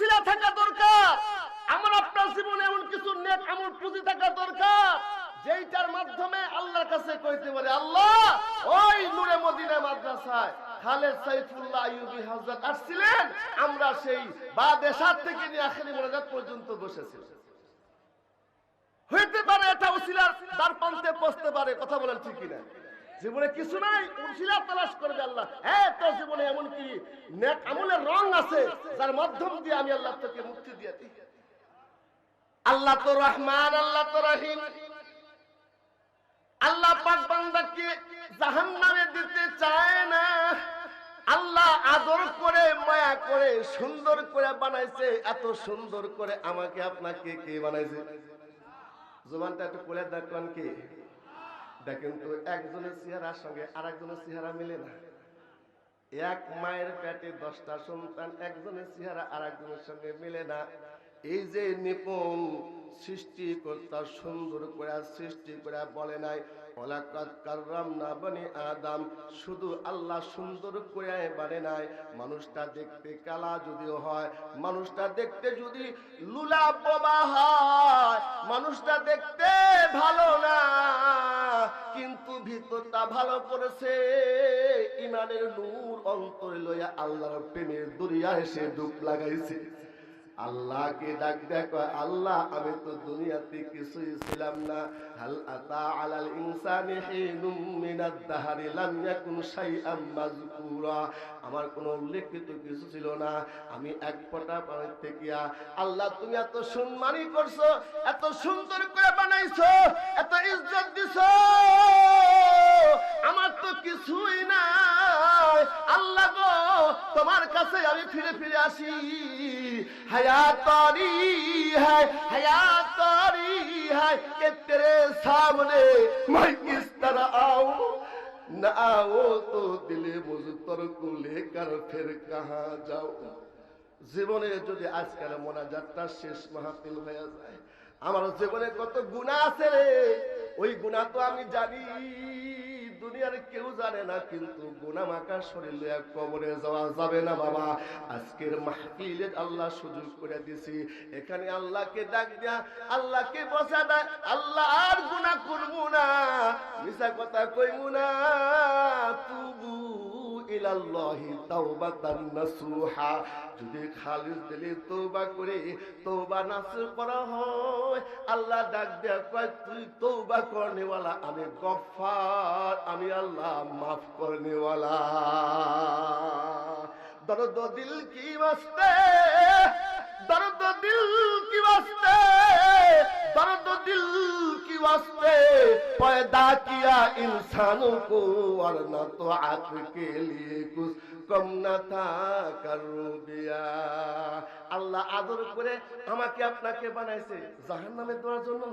উসিলা থাকা দরকার। আমার আপনার জীবনে এমন কিছু নেক আমল পুঁজি থাকা দরকার, যেইটার মাধ্যমে আল্লাহর কাছে কইতে পারে, আল্লাহ, ওই নূরে মদিনা মাদ্রাসায় খালেদ সাইফুল্লাহ আইয়ুবী হযরত আসছিলেন, আমরা সেই বাদেশার থেকে নিয়ে আখেরি মোনাজাত পর্যন্ত বসেছিলাম। হইতে পারে এটা উসিলার তার পান্তে পৌঁছতে পারে, কথা বলেন ঠিক কিনা? জীবনে কিছু নাই উসিলা তালাশ করবে আল্লাহ। হ্যাঁ তোর জীবনে এমন কি আমলের রং আছে, যার মাধ্যম দিয়ে আমি আল্লাহ থেকে মুক্তি দিয়ে দিই। আল্লাহ তো রহমান, আল্লাহ তো রহিম। আল্লাহ পাক বান্দাকে জাহান্নামে দিতে চায় না। আল্লাহ আদর করে, মায়া করে, সুন্দর করে বানাইছে, এত সুন্দর করে আমাকে, আপনাকে কে বানাইছে? জোবানটা একটু কোলে দেখলাম কি? দেখেন তো, একজনের চেহারার সঙ্গে আর একজনের চেহারা মিলে না। এক মায়ের পেটে দশটা সন্তান, একজনের চেহারা আর একজনের সঙ্গে মিলে না। এই যে নিপুণ সৃষ্টিকর্তা সুন্দর করে সৃষ্টি করে বলে নাই। ওলাকাত কাররাম না বনি আদম, শুধু আল্লাহ সুন্দর করে বানে নাই। মানুষটা দেখতে কালা যদিও হয়, মানুষটা দেখতে যদি লুলা বোবা হয়, মানুষটা দেখতে ভালো না। কিন্তু ভিতরটা ভালো করেছে, ইমানের নূর অন্তরে লইয়া আল্লাহর প্রেমের দুনিয়া এসে ডুব লাগাইছে। আল্লাহকে ডাক দেখো, আল্লাহ, আমি তো দুনিয়াতে কিছুই ছিলাম না। হাল আতা আলাল ইনসানি হিনুম মিনাদ দাহারি, লাম ইয়াকুন শাইআম মাযকুরা আমার কোনো উল্লেখিত কিছু ছিল না। আমি এক ফোঁটা পানির থেকে আল্লাহ, তুমি এত সম্মানই করছ, এত সুন্দর করে বানাইছো, এত ইজ্জত দিছো। আমার তো কিছুই নাই। আল্লাহ গো, তোমার কাছে আমি ফিরে ফিরে আসি। हयातारी है हयातारी है कि तेरे सामने मैं किस तरह आऊं न आओ तो दिले मुझतर को लेकर फिर कहाँ जाओ জীবনে যদি আজকাল মোনাজাতটা শেষ মাহফিল হয়ে যায় আমার জীবনে কত গুণা আছে রে ওই গুণা তো আমি জানি দুনিয়ার কেউ জানে না, কিন্তু গুনা মাকা শরীর লইয়া কবরে যাওয়া যাবে না বাবা। আজকের মাহফিলে আল্লাহ সুযোগ করে দিছি। এখানে আল্লাহকে ডাক দিয়া, আল্লাহকে বসা দেয় আল্লাহ আর গুনাহ করব না। মিশা কথা কইবো না, তুবু ইলাল্লাহি তাওবাতান নাসুহা। যদি খালিস দিলে তওবা করে, তওবা নাসুহ করা হয়। আল্লাহ ডাক দেয়া কয়, তুই তওবা করনেওয়ালা, আমি গফফার, আমি আল্লাহ maaf করনেওয়ালা। দরদ দিল কি বাস্তে? দরদ দিল কি বাস্তে? দরদ দিল पैदा किया इंसानों को वरना तो आंख के लिए कुछ কম না থা কারুবিয়া আল্লাহ আদর করে আমাকে আপনাকে বানাইছে জাহান নামে দেওয়ার জন্য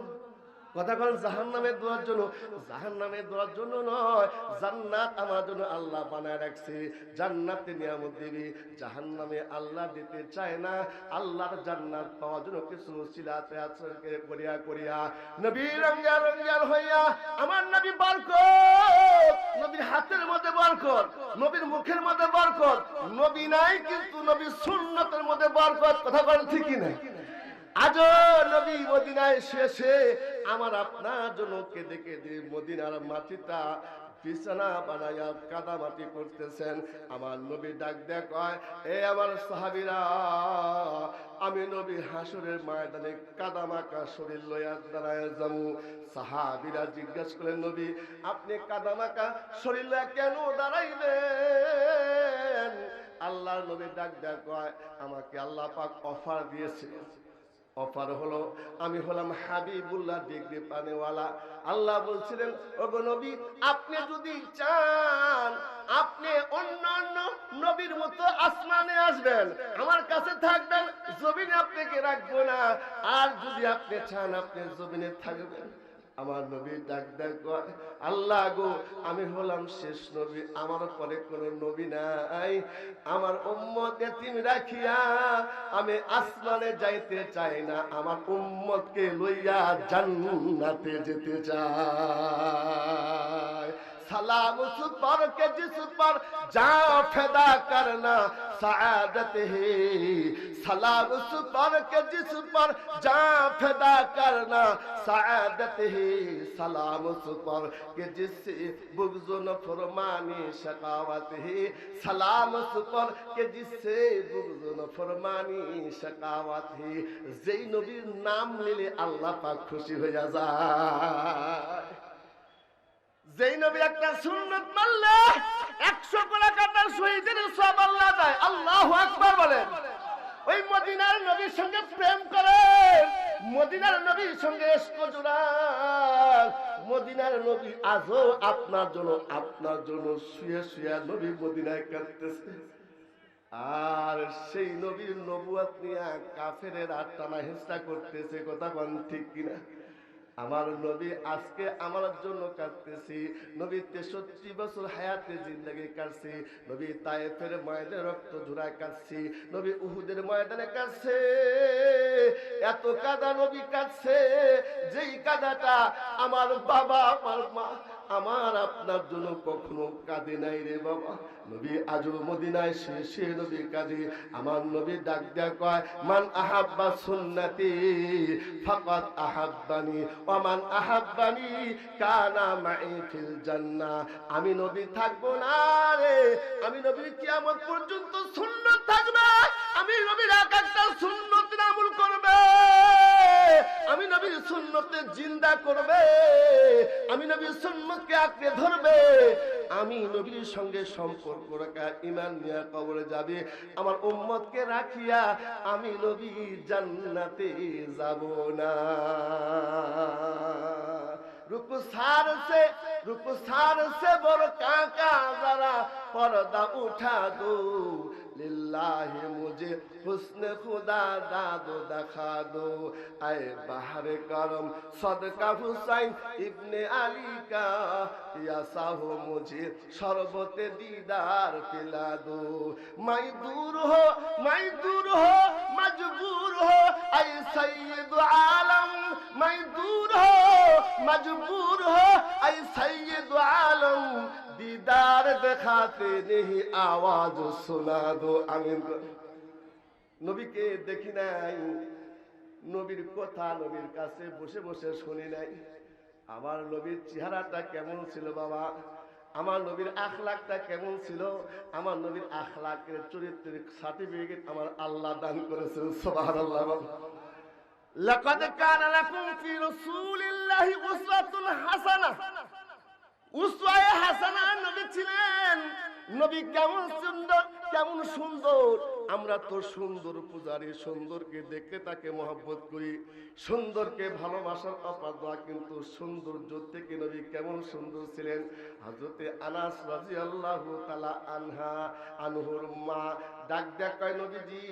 কথা বলেন জাহান নামে দোয়ার জন্য। জাহান নামে দেওয়ার জন্য নয়, জান্নাত আমার জন্য আল্লাহ বানায় রাখছে। জান্নাতে নিয়ামত দিবি। জাহান নামে আল্লাহ দিতে চায় না, আল্লাহর জান্নাত পাওয়ার জন্য কিছু সিলাতে আচরণকে করিয়া করিয়া। নবী রঙ্গা রঙ্গার হইয়া আমার নবী বরকত। নবীর হাতের মধ্যে বরকত, নবীর মুখের মধ্যে বরকত। নবী নাই, কিন্তু নবীর সুন্নতের মধ্যে বরকত। কথা বলেন ঠিকই নাই আজও নবী মদিনায় শেষে আমার আপনার জন্য কেঁদে কেঁদে মদিনার মাটিটা বিছানা বানাইয়া কাদা মাটি করতেছেন। আমার নবী ডাক দেয়া কয়, এ আমার সাহাবিরা, আমি নবী হাসরের ময়দানে কাদা মাকা শরীর লইয়া দাঁড়ায় যাব। সাহাবিরা জিজ্ঞাসা করলেন, নবী, আপনি কাদা মাকা শরীর লইয়া কেন দাঁড়াইলেন? আল্লাহর নবী ডাক দেয়া কয়, আমাকে আল্লাহ পাক অফার দিয়েছে অফার হলো, আমি হলাম হাবিবুল্লাহ ডিগ্রি পানেওয়ালা। আল্লাহ বলছিলেন, ওগো নবী, আপনি যদি চান, আপনি অন্যান্য নবীর মতো আসমানে আসবেন, আমার কাছে থাকবেন, জমিনে আপনাকে রাখব না। আর যদি আপনি চান, আপনি জমিনে থাকবেন। আমার নবী ডাক ডাক আল্লাহ গো, আমি হলাম শেষ নবী, আমার পরে কোন নবী নাই। আমার উম্মত এতিম রাখিয়া আমি আসমানে যাইতে চাই না, আমার উম্মতকে লইয়া জান্নাতে যেতে চাই। सलाम उस पर के जिस पर जा फैदा करना सआदत है सलाम उस पर के जिस पर जा फैदा करना सआदत है सलाम उस पर के जिससे बुग्ज न फरमानी शकावत है सलाम उस पर के जिससे बुग्ज न फरमानी शकावत है যেই নবীর নাম নিলে আল্লাহ পাক খুশি হয়ে যায় যেই নবী একটা সুন্নত মানলে, একশো কোলা কাটার শহীদের সব আল্লাহ দেয়। আল্লাহ আকবার বলেন। ওই মদিনার নবীর সঙ্গে প্রেম করেন মদিনার নবীর সঙ্গে মদিনার নবী আজও আপনার জন্য আপনার জন্য শুয়ে শুয়ে নবী মদিনায় কাঁদতেছে। আর সেই নবীর নবুয়াত নিয়ে কাফেরের টানা হিংসা করতেছে, কথা বল ঠিক কিনা? আমার নবী আজকে আমার জন্য কাঁদতেছি। নবী তেষট্টি বছর হায়াতে জিন্দগি কাটছি। নবী তায়েফের ময়দানে রক্ত ঝুরায় কাটছি নবী উহুদের ময়দানে কাটছে এত কাদা নবী কাটছে যেই কাদাটা আমার বাবা, আমার মা আমার আপনার জন্য কখনো কাঁদে নাই রে বাবা। নবী আজও মদিনায় সে নবী কাঁদে আমার নবী ডাক দেয়া কয়, মান আহাব্বা সুন্নতি, ফাকাত আহাব্বানি ওমান আহাব্বানি, কানা মাই ফিল জান্নাহ। আমি নবী থাকব না রে। আমি নবীর কিয়ামত পর্যন্ত সুন্নত থাকবে। আমি নবীর এক একটা সুন্নত আমল করবে। আমি নবীর সুন্নতে জিন্দা করবে আমি নবীর সুন্নতকে আঁকড়ে ধরবে আমি নবীর সঙ্গে সম্পর্ক রাখা ইমান নিয়ে কবরে যাবে আমার উম্মতকে রাখিয়া আমি নবী জান্নাতে যাব না रुखसार से रुखसार से बोल काका जरा পর্দা উঠা দো। লিল্লাহে মুজে, হুসন খুদা দাদু দেখা দো। আয় বাহারে করম, সদকা হুসাইন ইবনে আলী কা ইয়াসাহ মুজে, সর্বতে দিদার পিলা দো। মাই দূর হো, মাই দূর হো, মজবুর হো আয় সৈয়দ আলম। মাই দূর হো, মজবুর হো আয় সৈয়দ আলম। দিদার দেখাতে নেহি আওয়াজ শোনা দো আমি। নবীকে দেখি নাই। নবীর কথা নবীর কাছে বসে বসে শুনি নাই। আমার নবীর চেহারাটা কেমন ছিল বাবা? আমার নবীর আখলাখটা কেমন ছিল? আমার নবীর আখলাখের চরিত্রের সার্টিফিকেট আমার আল্লাহ দান করেছেন সবার আল্লাহ لقد كان لكم في رسول الله أسوة উসওয়ায়ে হাসানা নবী ছিলেন। নবী কেমন সুন্দর কেমন সুন্দর। আমরা তো সুন্দর পূজারি, সুন্দরকে দেখে তাকে মহব্বত করি। সুন্দরকে ভালোবাসার অপাদা কিন্তু সৌন্দর্য থেকে নবী কেমন সুন্দর ছিলেন? হজরতে আনাস রাজি আল্লাহ তালা আনহা, আনহুর মা ডাক কয়, নবীজি,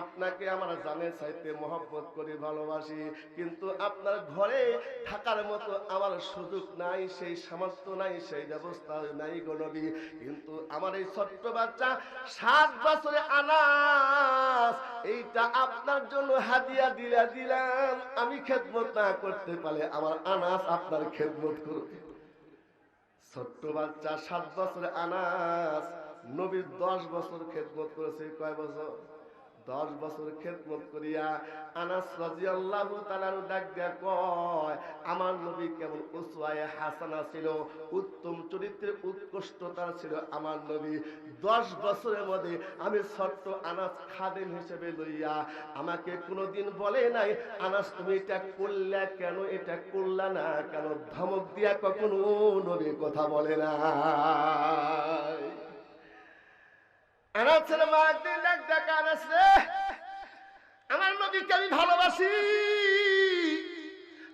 আপনাকে আমরা চাইতে মহব্বত ভালোবাসি। কিন্তু আপনার ঘরে থাকার মতো আমার সুযোগ নাই, সেই সামর্থ্য নাই, সেই ব্যবস্থা নাই গো নবী। কিন্তু আমার এই ছোট্ট বাচ্চা সাত বছরে আনাস, এইটা আপনার জন্য হাদিয়া দিলা দিলাম। আমি খেদমত না করতে পারলে আমার আনাস আপনার খেদমত করবে। ছোট্ট বাচ্চা সাত বছরে আনাস নবীর দশ বছর খেদমত করেছে কয় বছর? দশ বছর খেদমত করিয়া আনাস রাজিয়াল্লাহু তাআলার ডাক দেয়া কয়, আমার নবী কেমন উসওয়ায়ে হাসানা ছিল, উত্তম চরিত্রের উৎকৃষ্টতা ছিল আমার নবী। দশ বছরের মধ্যে আমি ছোট্ট আনাস খাদেম হিসেবে লইয়া আমাকে কোনোদিন বলে নাই, আনাস, তুমি এটা করলা কেন? এটা করলা না কেন? ধমক দিয়া কখনো নবী কথা বলে না আনাস আমার নবীকে আমি ভালোবাসি।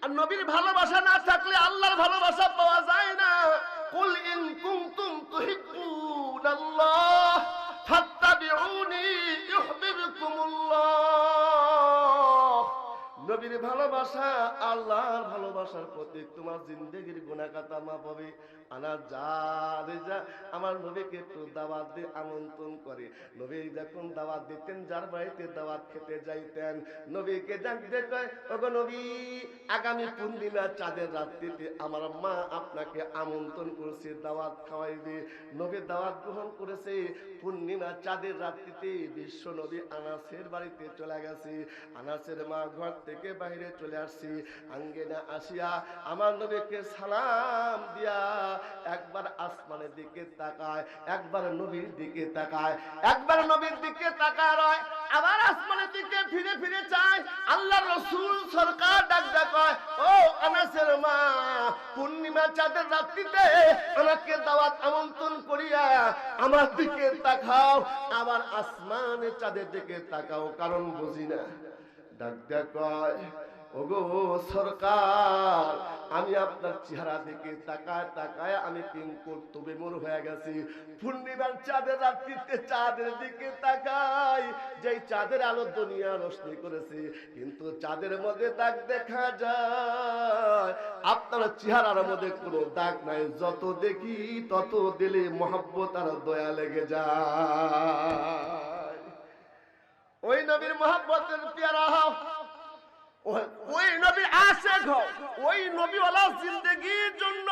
আর নবীর ভালোবাসা না থাকলে আল্লাহর ভালোবাসা পাওয়া যায় না। কুল ইন কুনতুম তুহিব্বুন আল্লাহ ফাত্তাবিউনি ইউহিব্বুকুমুল্লাহ। নবীর ভালোবাসা, আল্লাহর ভালোবাসার প্রতীক। তোমার জিন্দগির গুণাকাতা মা পাবে আনা যা যা আমার নবীকে একটু দাওয়াত দিয়ে আমন্ত্রণ করে। নবী যখন দাওয়াত দিতেন, যার বাড়িতে দাওয়াত খেতে যাইতেন, নবীকে ডাকতে কয়, ওগো নবী, আগামী পূর্ণিমা চাঁদের রাত্রিতে আমার মা আপনাকে আমন্ত্রণ করেছে, দাওয়াত খাওয়াইবে। নবী দাওয়াত গ্রহণ করেছে। পূর্ণিমা চাঁদের রাত্রিতে বিশ্ব নবী আনাসের বাড়িতে চলে গেছে। আনাসের মা ঘর থেকে বাইরে চলে আসছি। আঙ্গেনা আসিয়া আমার নবীকে সালাম দিয়া একবার আসমানের দিকে তাকায়, একবার নবীর দিকে তাকায়, একবার নবীর দিকে তাকায় রয়, আবার আসমানের দিকে ফিরে ফিরে চায়। আল্লাহ রসুল সরকার ডাক ডাকায় ও আনাসের মা, পূর্ণিমা চাঁদের রাত্রিতে আমাকে দাওয়াত আমন্ত্রণ করিয়া আমার দিকে তাকাও, আবার আসমানে চাঁদের দিকে তাকাও, কারণ বুঝি না। ডাক ওগো সরকার, আমি আপনার চেহারা দিকে তাকায় তাকায় আমি তিন কর্তব্য মোর হয়ে গেছি। পূর্ণিমার চাঁদের রাত্রিতে চাঁদের দিকে তাকাই। যেই চাঁদের আলো দুনিয়া রোশনি করেছে, কিন্তু চাঁদের মধ্যে দাগ দেখা যায়। আপনার চেহারার মধ্যে কোনো দাগ নাই, যত দেখি তত দিলে মহাব্বত আর দয়া লেগে যায়। ওই নবীর মহাব্বতের পেয়ারা হও। ওই- নবীর আশেক হও। ওই নবীওয়ালা জিন্দগির জন্য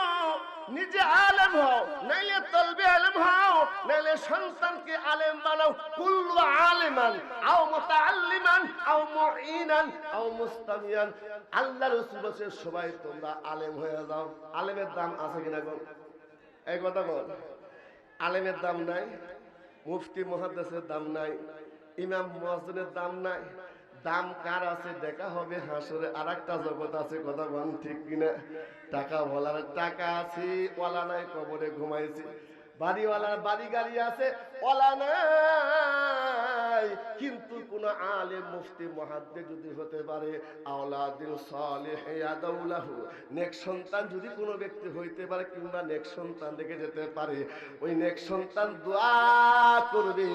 নিজে আলেম হও, নাইলে তলবে আলেম হও, নাইলে সন্তানকে আলেম বানাও। কুল্লু আলিমান, আও মুতাআল্লিমান, আও মুঈনান, আও মুস্তামিয়ান। আল্লাহ রাসূল বলেছে, সবাই তোমরা আলেম হয়ে যাও। আলেমের দাম আছে কিনা গো? এই কথা বল। আলেমের দাম নাই, মুফতি মহাদ্দেশের দাম নাই। ইমাম মহাজনের দাম নাই। দাম কার আছে দেখা হবে হাসরে আর একটা জগৎ আছে, কথা বল ঠিক কিনা? টাকা বলার টাকা আছে ওলা নাই কবরে ঘুমাইছি। বাড়িওয়ালার বাড়ি গাড়ি আছে ওলা নাই। কিন্তু কোন আলে মুফতি মহাদ্দে যদি হতে পারে নেক সন্তান যদি কোনো ব্যক্তি হইতে পারে কিংবা নেক সন্তান দেখে যেতে পারে, ওই নেক সন্তান দোয়া করবে।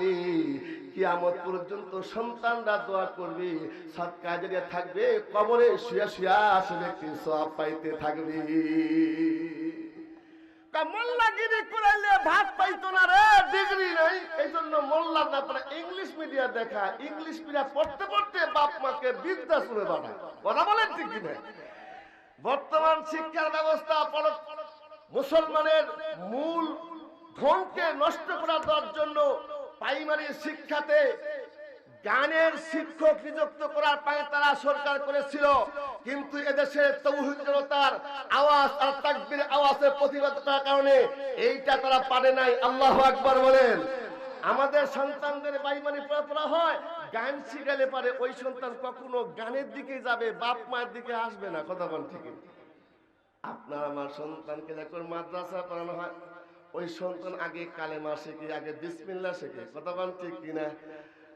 কিয়ামত পর্যন্ত সন্তানরা দোয়া করবে। সৎ কাজে থাকবে, কবরে শুয়া শুয়া সে ব্যক্তি সব পাইতে থাকবে। পাইতো না রে এই জন্য মোল্লা ইংলিশ দেখা, ইংলিশ মিডিয়া পড়তে পড়তে বাপ মাকে শুনে বানায়। কথা বলেন বর্তমান শিক্ষার ব্যবস্থা মুসলমানের মূল ধনকে নষ্ট করা দেওয়ার জন্য প্রাইমারি শিক্ষাতে গানের শিক্ষক নিযুক্ত করার পায়ে তারা সরকার করেছিল। কিন্তু এদেশে তৌহিদ জনতার আওয়াজ আর তাকবীর আওয়াজের প্রতিবাদ করার কারণে এইটা তারা পারে নাই। আল্লাহ আকবার বলেন। আমাদের সন্তানদের বাইমানি পড়া হয়, গান শিখালে পারে, ওই সন্তান কখনো গানের দিকে যাবে, বাপ মায়ের দিকে আসবে না, কথা বল ঠিক আপনার আমার সন্তানকে যখন মাদ্রাসা পড়ানো হয়, ওই সন্তান আগে কালেমা শেখে, আগে বিসমিল্লা শেখে, কথা বল ঠিক কিনা?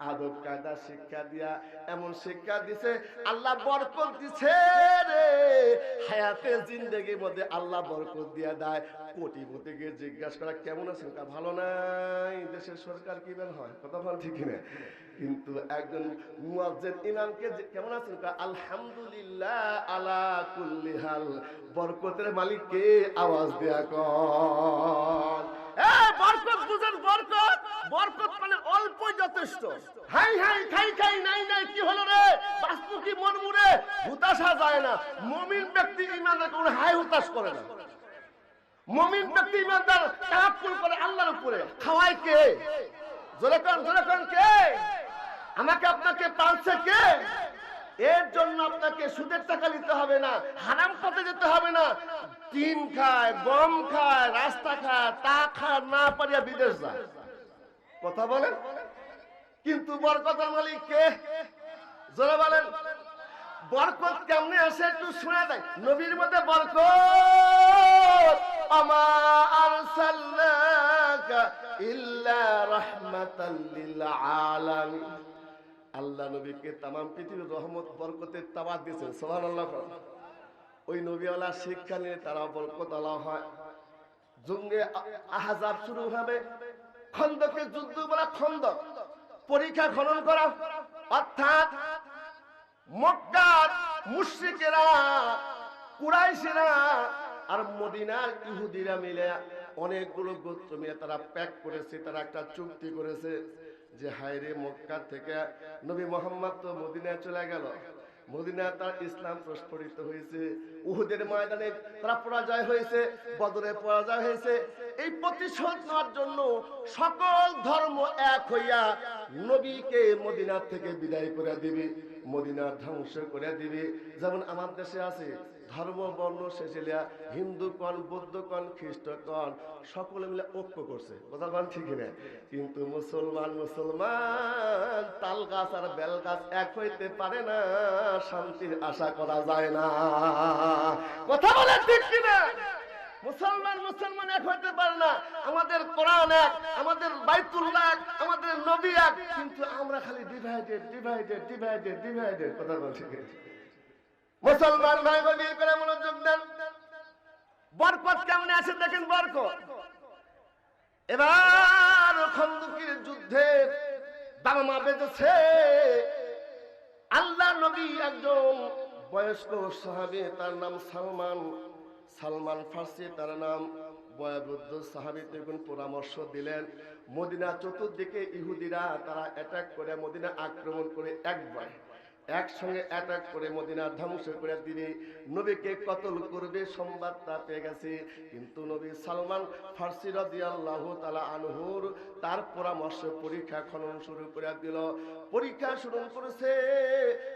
আদব, কায়দা, শিক্ষা দিয়া এমন শিক্ষা দিছে, আল্লাহ বরকত দিছে রে। হায়াতে জিন্দগির মধ্যে আল্লাহ বরকত দিয়া দেয়। কোটিপতিকে জিজ্ঞাসা করা, কেমন আছেন? তা ভালো নাই। দেশের সরকার কি বের হয়? কথা বল ঠিক না কিন্তু একজন মুয়াজ্জিন ইমামকে কেমন আছেন? তা, আলহামদুলিল্লাহ আলা কুল্লি হাল। বরকতের মালিককে আওয়াজ দেয়া কর এ, বরকত বুঝেন, বরকত বরকত মানে অল্পই যথেষ্ট। হাই হাই, খাই খাই, নাই নাই, কি হলো রে? বাস্তু কি মনমুরে হুতাশা যায় না। মমিন ব্যক্তি ইমানদার কোনো হাই হুতাশ করে না। মমিন ব্যক্তি ইমানদার তাহাক্কুল করে আল্লাহর উপরে। খাওয়ায় কে? জোরে কন জোরে কন কে? আমাকে আপনাকে পালছে কে? এর জন্য আপনাকে সুদের টাকা নিতে হবে না, হারাম পথে যেতে হবে না। টিন খায়, গম খায়, রাস্তা খায়, তা খায়, না পারিয়া বিদেশ যায়। কথা বলেন। কিন্তু বরকতের মালিক কে? জোরে বলেন। বরকত কেমনে আসে একটু শুনে দেয়। নবীর মধ্যে বরকত ইল্লা আল্লাহ নবীকে তামাম পৃথিবীর রহমত, বরকতের তাবাদ দিয়েছেন। সুবহানাল্লাহ। ওই নবীওয়ালা শিক্ষা নিয়ে তারা বরকত আল্লাহ হয় জঙ্গে আহজাব শুরু হবে। খন্দকে যুদ্ধ বলা খন্দক পরীক্ষা খনন করা। অর্থাৎ মক্কার মুশ্রিকেরা, কুরাইশেরা আর মদিনার ইহুদিরা মিলে অনেকগুলো গোত্র মিলে তারা প্যাক করেছে, তারা একটা চুক্তি করেছে যে হায়রে মক্কা থেকে নবী মোহাম্মদ তো মদিনায় চলে গেল। মদিনায় তার ইসলাম প্রস্ফুটিত হয়েছে। উহুদের ময়দানে তারা পরাজয় হয়েছে, বদরে পরাজয় হয়েছে। এই প্রতিশোধ নেওয়ার জন্য সকল ধর্ম এক হইয়া নবীকে মদিনা থেকে বিদায় করে দিবে, মদিনা ধ্বংস করে দিবে। যেমন আমার দেশে আছে, ধর্ম, বর্ণ, শেষেলিয়া, হিন্দু কন, বৌদ্ধ কন, খ্রিস্ট কন, সকলে মিলে ঐক্য করছে। কথা ঠিক না কিন্তু মুসলমান মুসলমান তাল গাছ আর বেল গাছ এক হইতে পারে না, শান্তির আশা করা যায় না। কথা বলে ঠিক কিনা? মুসলমান মুসলমান এক হইতে পারে না। আমাদের কোরআন এক, আমাদের বাইতুল্লাহ এক আমাদের নবী এক। কিন্তু আমরা খালি ডিভাইডেড ডিভাইডেড ডিভাইডেড ডিভাইডেড কথা বলছি মুসলমান ভাই বিয়ে করে মনোযোগ দেন। বরকত কেমন আছে দেখেন বরকত। এবার খন্দকের যুদ্ধের দামামা বেঁধেছে। আল্লাহ নবী একজন বয়স্ক সাহাবী, তার নাম সালমান। সালমান ফার্সি, তার নাম বয়োবৃদ্ধ সাহাবি দেখুন পরামর্শ দিলেন। মদিনা চতুর্দিকে ইহুদিরা তারা অ্যাটাক করে, মদিনা আক্রমণ করে একবার। একসঙ্গে অ্যাটাক করে মদিনা ধ্বংস করে দিবে নবীকে কতল করবে সংবাদ তা পেয়ে গেছে। কিন্তু নবী সালমান ফার্সি রাদিয়াল্লাহু তালা আনহুর তার পরামর্শ পরীক্ষা খনন শুরু করে দিল। পরীক্ষা শুরু করেছে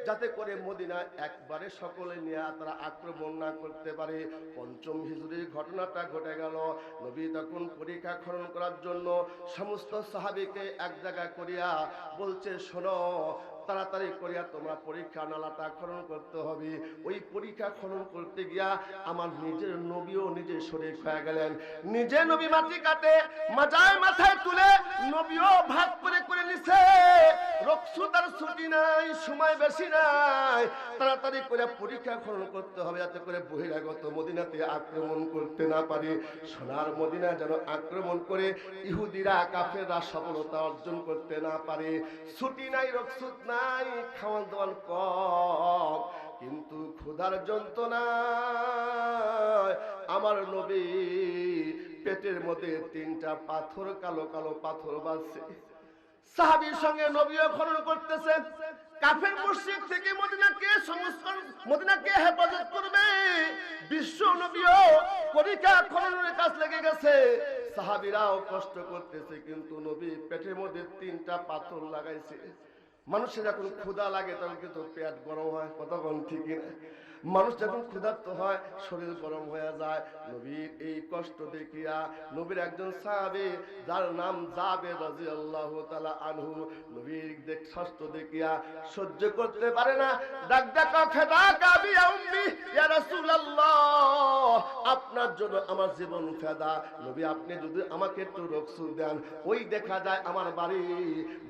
যাতে করে মদিনা একবারে সকলে নিয়ে তারা আক্রমণ না করতে পারে। পঞ্চম হিজুরির ঘটনাটা ঘটে গেল। নবী তখন পরীক্ষা খনন করার জন্য সমস্ত সাহাবিকে এক জায়গায় করিয়া বলছে, শোনো তাড়াতাড়ি করিয়া তোমরা পরীক্ষা নালাটা খনন করতে হবে। ওই পরীক্ষা খনন করতে গিয়া আমার নিজের নবীও নিজে শরীর হয়ে গেলেন। নিজে নবী মাটি কাটে, মাজায় মাথায় তুলে নবীও ভাত নাই, সময় বেশি নাই। তাড়াতাড়ি করে করতে হবে যাতে করে বহিরাগত মদিনাতে আক্রমণ করতে না পারে। সোনার মদিনা যেন আক্রমণ করে ইহুদিরা অর্জন করতে না পারে। নাই নাই, খাওয়ান দাওয়ান কিন্তু ক্ষুধার যন্ত্রণায় আমার নবী পেটের মধ্যে তিনটা পাথর, কালো কালো পাথর বাজছে সাহাবীর সঙ্গে নবীও খনন করতেছে। কাফের মুশরিক থেকে মদিনাকে সংস্করণ, মদিনাকে হেফাজত করবে। বিশ্ব নবীও পরীক্ষা খননের কাজ লেগে গেছে। সাহাবীরাও কষ্ট করতেছে, কিন্তু নবী পেটের মধ্যে তিনটা পাথর লাগাইছে। মানুষের যখন ক্ষুধা লাগে, তখন কিন্তু পেট গরম হয়, কতক্ষণ ঠিকই না। মানুষ যখন ক্ষুধার্ত হয়, শরীর গরম হয়ে যায়, নবীর এই কষ্ট দেখিয়া নবীর একজন সাহাবে, যার নাম যাবে রাজি আল্লাহ তালা আনহু, নবীর দেখ কষ্ট দেখিয়া সহ্য করতে পারে না। ডাক ডাকা খেদা কাবি উম্মি ইয়া রাসূলুল্লাহ, আপনার জন্য আমার জীবন ফেদা। নবী, আপনি যদি আমাকে একটু রক্সু দেন, ওই দেখা যায় আমার বাড়ি,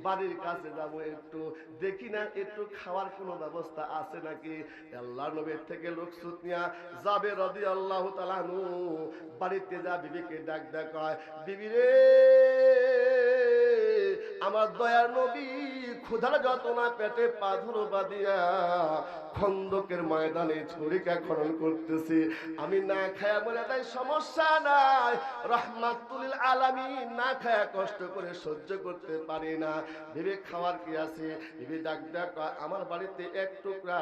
বাড়ির কাছে যাব একটু। দেখি না একটু খাওয়ার কোনো ব্যবস্থা আছে নাকি? আল্লাহ নবীর থেকে রক্সুত নিয়া যাবে রদি আল্লাহ তালানু বাড়িতে যা বিবিকে ডাক ডাক বিবি রে, আমার দয়ার নবী ক্ষুধার যতনা পেটে পাথর বাদিয়া খন্দকের ময়দানে ছুরিকা খনন করতেছি। আমি না খায়া বলে তাই সমস্যা নাই। রহমাতুল আলামী না খায়া কষ্ট করে সহ্য করতে পারি না। ভেবে খাওয়ার কি আছে? ভেবে ডাক ডাক আমার বাড়িতে এক টুকরা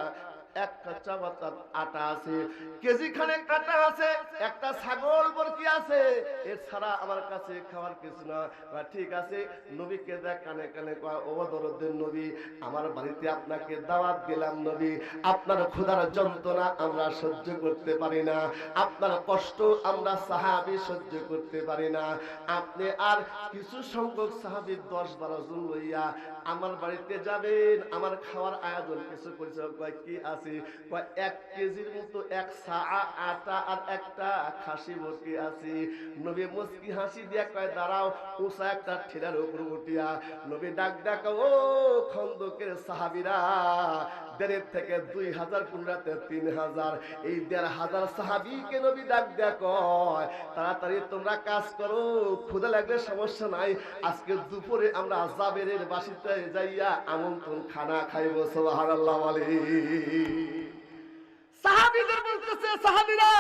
আমার বাড়িতে আপনাকে দাওয়াত দিলাম নবী। আপনার ক্ষুধার যন্ত্রণা আমরা সহ্য করতে পারি না। আপনার কষ্ট আমরা সাহাবি সহ্য করতে পারি না। আপনি আর কিছু সংখ্যক সাহাবি দশ বারো জন লইয়া আমার বাড়িতে যাবেন। আমার খাওয়ার আয়োজন কিছু কয়, কি আছে আছে। বা এক কেজির মতো এক সা আটা আর একটা খাসি বটি আছে। নবী মুসকি হাসি দিয়া কয়, দাঁড়াও উষা একটা ঠেলার উপর উঠিয়া নবী ডাক ডাক, ও খন্দকের সাহাবিরা দেড়ের থেকে দুই হাজার, পুনরাতে তিন হাজার। এই দেড় হাজার সাহাবিকে নবী ডাক দেয়া তাড়াতাড়ি তোমরা কাজ করো ক্ষুদা লাগলে সমস্যা নাই। আজকে দুপুরে আমরা জাবেরের বাসিতে যাইয়া আমন্ত্রণ খানা খাইব সোহার আল্লাহ সাহাবিদের বলতেছে, সাহাবিরা,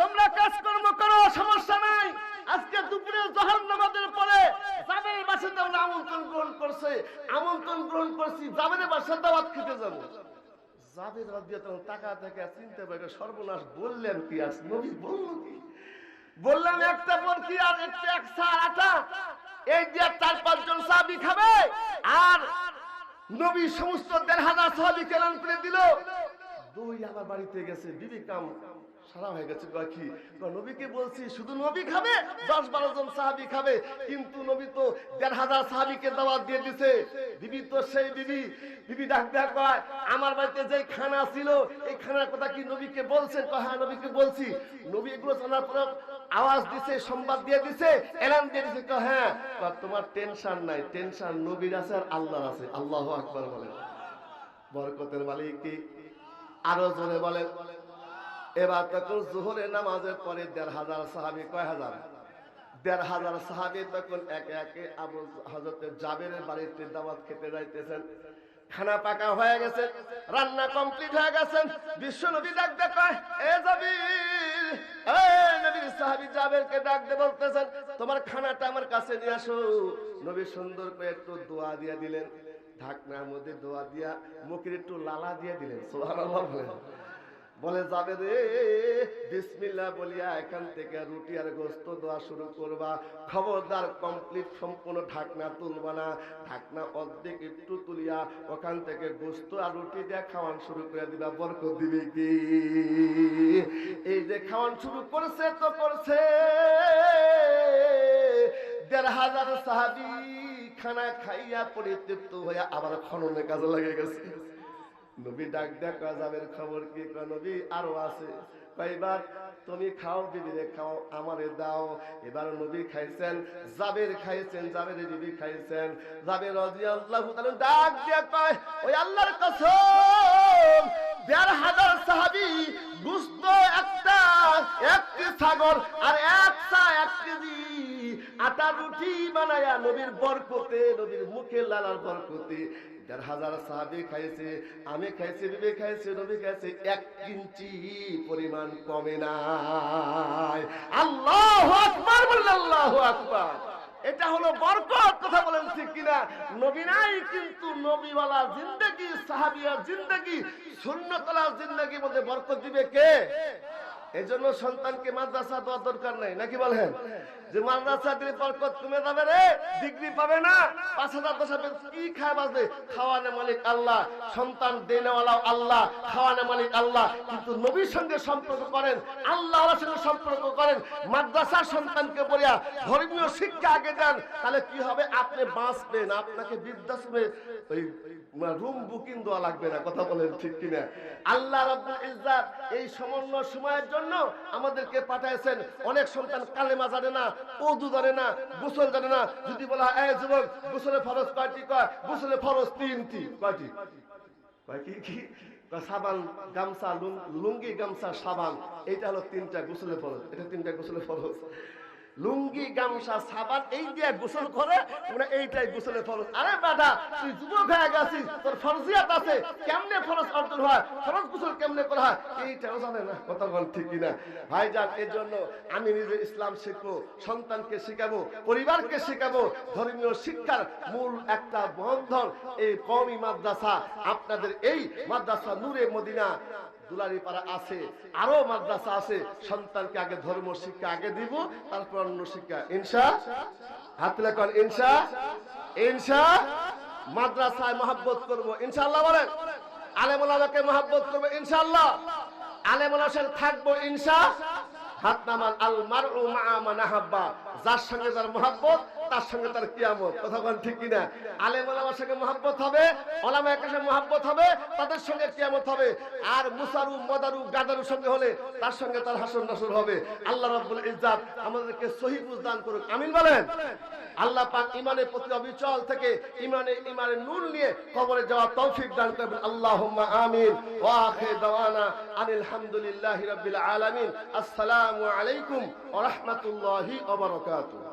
তোমরা কাজকর্ম করো, সমস্যা নাই। আজকে দুপুরে জহর নামাজের পরে জাবেরের বাসাতে আমরা আমন্ত্রণ গ্রহণ করছে। আমন্ত্রণ গ্রহণ করছি, জাবেরের বাসার দাওয়াত খেতে যাব। জাবের রাজিয়াল টাকা থেকে চিনতে পারে সর্বনাশ বললেন কি আস নবী বলল কি? বললাম একটা বরকি আর? একটা এক সার আটা। এই দিয়ে চার পাঁচজন সাহাবি খাবে, আর নবী সমস্ত দেড় হাজার সাহাবি কেলান করে দিল। দুই আমার বাড়িতে গেছে বিবি কাম সারা হয়ে গেছে কি? নবীকে বলছি, শুধু নবী খাবে, দশ বারো জন সাহাবি খাবে, কিন্তু নবী তো দেড় হাজার সাহাবিকে দাওয়াত দিয়ে দিছে। বিবি তো সেই বিবি। বিবি ডাক কয়, আমার বাড়িতে যে খানা ছিল, এই খানার কথা কি নবীকে বলছেন? কয় হ্যাঁ নবীকে বলছি। নবী এগুলো জানার পরে আওয়াজ দিছে, সংবাদ দিয়ে দিছে, এলান দিয়ে দিছে, কয় হ্যাঁ। তোমার টেনশন নাই, টেনশন নবীর আছে আর আল্লাহর আছে। আল্লাহ আকবার বলেন বরকতের মালিক কি? আরও জনে বলেন। এবার তখন জোহরের নামাজের পরে দেড় হাজার সাহাবি কয় হাজার? দেড় হাজার সাহাবি তখন একে একে আবু হজরতের জাবের বাড়িতে দাওয়াত খেতে যাইতেছেন। খানা পাকা হয়ে গেছে, রান্না কমপ্লিট হয়ে গেছেন বিশ্ব নবী ডাক দেখায় এ যাবি নবীর সাহাবি জাবেরকে ডাক দে বলতেছেন, তোমার খানাটা আমার কাছে নিয়ে আসো। নবী সুন্দর করে একটু দোয়া দিয়ে দিলেন, ঢাকনার মধ্যে দোয়া দিয়া মুখের একটু লালা দিয়ে দিলেন, সুবহানাল্লাহ বলেন। বলে যাবে রে, বিসমিল্লাহ বলিয়া এখান থেকে রুটি আর গোস্ত দেওয়া শুরু করবা। খবরদার কমপ্লিট সম্পূর্ণ ঢাকনা তুলবা না। ঢাকনা অর্ধেক একটু তুলিয়া ওখান থেকে গোস্ত আর রুটি দিয়ে খাওয়ান শুরু করে দিবা। বরকত দিবে কি? এই যে খাওয়ান শুরু করছে, তো করছে। দেড় হাজার সাহাবি খানা খাইয়া পরিতৃপ্ত হইয়া আবার খননের কাজে লাগে গেছে। নবী ডাক দেখ যাবের খবর কি? নবী, আরও আছে। কয়বার তুমি খাও, বিবিরে খাও, আমারে দাও। এবার নবী খাইছেন, জাবের খাইছেন, জাবের বিবি খাইছেন। জাবের রাদিয়াল্লাহু তাআলা ডাক দিয়ে কয়, ওই আল্লাহর কসম, দেড় হাজার সাহাবি গুস্ত একটা, একটি ছাগল আর এক চা, এক কেজি আটা রুটি বানায়া নবীর বরকতে, নবীর মুখে লালার বরকতে দেড় হাজার সাহাবি খাইছে, আমি খাইছি, বিবে খাইছে, নবী খাইছে, এক ইঞ্চি পরিমাণ কমে নাই। আল্লাহ আকবার বললে আল্লাহ আকবার। এটা হলো বরকত, কথা বলেন ঠিক কিনা? নবী নাই, কিন্তু নবীওয়ালা জিন্দগি সাহাবিয়া জিন্দগি শূন্যতলা জিন্দগি মধ্যে বরকত দিবে কে? এই জন্য সন্তানকে মাদ্রাসা দেওয়ার দরকার নাই, নাকি বলেন? যে মাদ্রাসা দিলে বরকত কমে যাবে রে, ডিগ্রি পাবে না। পাঁচ হাজার দশ হাজার কি খায় বাজবে খাওয়ানে মালিক আল্লাহ, সন্তান দেনেওয়ালা আল্লাহ, খাওয়ানে মালিক আল্লাহ। কিন্তু নবীর সঙ্গে সম্পর্ক করেন, আল্লাহর সঙ্গে সম্পর্ক করেন, মাদ্রাসার সন্তানকে বলিয়া ধর্মীয় শিক্ষা আগে দেন, তাহলে কি হবে? আপনি বাঁচবেন, আপনাকে বৃদ্ধাশ্রমে ওই রুম বুকিং দেওয়া লাগবে না, কথা বলেন ঠিক কিনা? আল্লাহ রাব্বুল ইজ্জাত এই সমন্বয় সময়ের জন্য আমাদেরকে পাঠাইছেন। অনেক সন্তান কালেমা জানে না ওদু জানে না গোসল জানে না। যদি বলা হয়, এই যুবক গোসলে ফরজ কয়টি? কয় গোসলে ফরজ তিনটি। কয়টি? কয় কি কি? সাবান গামছা লুঙ্গি গামছা, সাবান। এটা হলো তিনটা গোসলে ফরজ। এটা তিনটা গোসলে ফরজ। লুঙ্গি, গামছা, সাবান, এই দিয়ে গোসল করে তোমরা এইটাই গোসলে ফরজ। আরে বেটা তুই যুবক হয়ে গেছিস, তোর ফরজিয়াত আছে, কেমনে ফরজ অর্জন হয়? ফরজ গোসল কেমনে করা হয়? এইটাও জানে না, কথা বল ঠিক কিনা। ভাইজান এর জন্য আমি নিজে ইসলাম শিখব, সন্তানকে শেখাবো, পরিবারকে শেখাবো। ধর্মীয় শিক্ষার মূল একটা বন্ধন, এই কওমি মাদ্রাসা। আপনাদের এই মাদ্রাসা নূরে মদিনা। দুলারি পাড়া আছে, আরও মাদ্রাসা আছে, সন্তানকে আগে ধর্ম শিক্ষা আগে দিব, তারপর অন্য শিক্ষা। ইনসা হাত লেখন ইনসা ইনসা মাদ্রাসায় মহাব্বত করব, ইনশাআল্লাহ বলেন। আলেমুলামাকে মহাব্বত করব ইনশাল্লাহ আলেমুলার সাথে থাকব ইনসা হাত নামান, আল মারউ মা'a মান আহাব্বা। যার সঙ্গে যার মহাব্বত তার সঙ্গে তার কিয়ামত। কথা বলেন ঠিক কিনা? আলেম ওলামার সঙ্গে মহাব্বত হবে, ওলামা সঙ্গে মহাব্বত হবে, তাদের সঙ্গে কিয়ামত হবে। আর মুসারু, মদারু গাদারু সঙ্গে হলে তার সঙ্গে তার হাসন নাসর হবে। আল্লাহ রাব্বুল ইজ্জাত আমাদেরকে সহি বুঝদান করুক। আমিন বলেন? আল্লাহ পাক ইমানের প্রতি অবিচল থেকে ইমানে ইমানের নূর নিয়ে কবরে যাওয়া তৌফিক দান করবেন। আল্লাহুম্মা আমিন। ওয়া আখির দাওয়ানা আনিল হামদুলিল্লাহি রাব্বিল আলামিন। আসসালামু আলাইকুম ওয়া রাহমাতুল্লাহি ওয়া বারাকাতুহু।